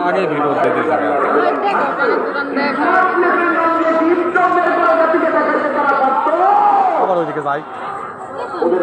আগে বিরোধ দিতে থাকে আবার যাই ওদের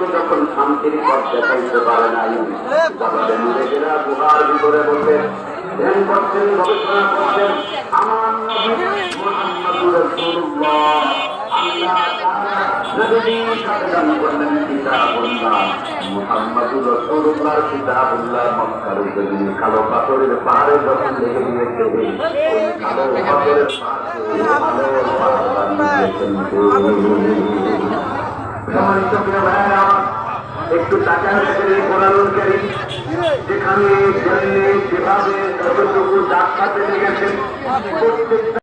মানুষকে যখন শান্তির পথ দেখাইতে পারে নাই তাহলে নিজেরা গুহার ভিতরে বসে ধ্যান করছেন গবেষণা করছেন। আমার নবী মোহাম্মদুর রাসূলুল্লাহ আল্লাহ তাআলা নবীর সাথে দান করলেন কিতাবুল্লাহ। মুহাম্মদুর রাসূলুল্লাহর কিতাবুল্লাহ মক্কার উপরে কালো পাথরের পাহাড়ে যখন লেগে দিয়েছে ওই কালো পাথরের পাহাড়ে আলোর পাহাড় বানিয়েছেন। সম্মানিত প্রিয় আমার, একটু কোরআনুল কারীম যেখানে যেভাবে যতটুকু ডাক্তার গেছেন প্রত্যেকটা